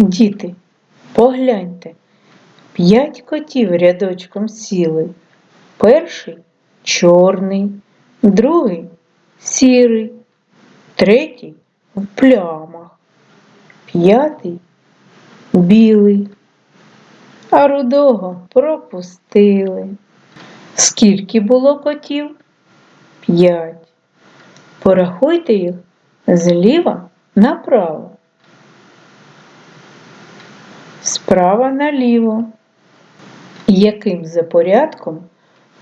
Діти, погляньте, п'ять котів рядочком сіли. Перший чорний, другий сірий, третій в плямах, п'ятий білий, а рудого пропустили. Скільки було котів? П'ять. Порахуйте їх зліва направо. Справа наліво. Яким за порядком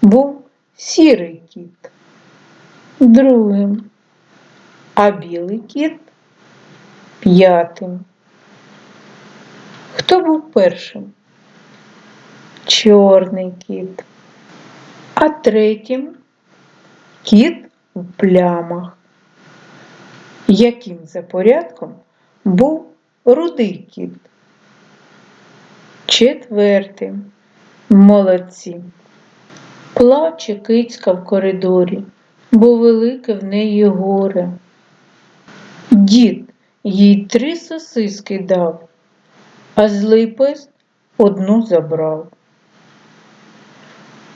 був сірий кіт? Другим, а білий кіт п'ятим. Хто був першим? Чорний кіт. А третім кіт в плямах. Яким за порядком був рудий кіт? Четвертим. Молодці. Плаче кицька в коридорі, бо велике в неї горе. Дід їй три сосиски дав, а злий пес одну забрав.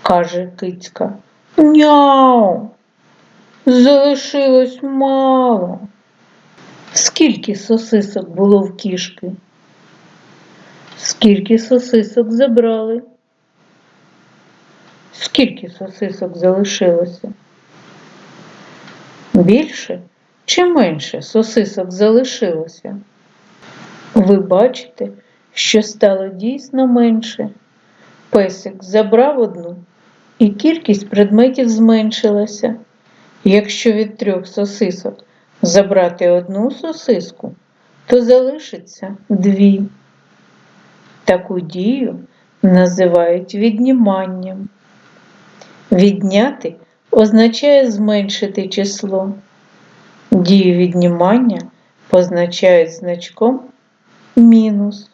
Каже кицька, няу, залишилось мало. Скільки сосисок було в кішки? Скільки сосисок забрали? Скільки сосисок залишилося? Більше чи менше сосисок залишилося? Ви бачите, що стало дійсно менше. Песик забрав одну, і кількість предметів зменшилася. Якщо від трьох сосисок забрати одну сосиску, то залишиться дві. Таку дію називають відніманням. Відняти означає зменшити число. Дію віднімання позначають значком мінус.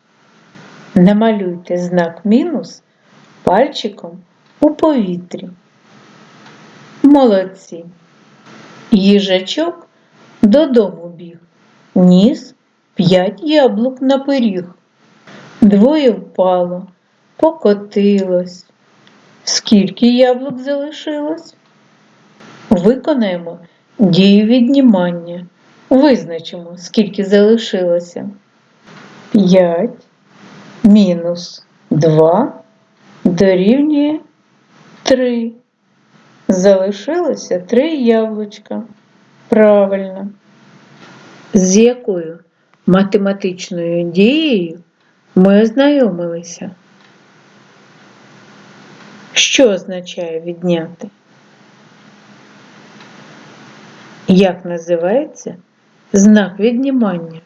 Намалюйте знак мінус пальчиком у повітрі. Молодці. Їжачок додому біг, ніс п'ять яблук на пиріг. Двоє впало, покотилось. Скільки яблук залишилось? Виконаємо дію віднімання. Визначимо, скільки залишилося. 5 мінус 2 дорівнює 3. Залишилося 3 яблучка. Правильно. З якою математичною дією ми ознайомилися? Що означає відняти? Як називається знак віднімання?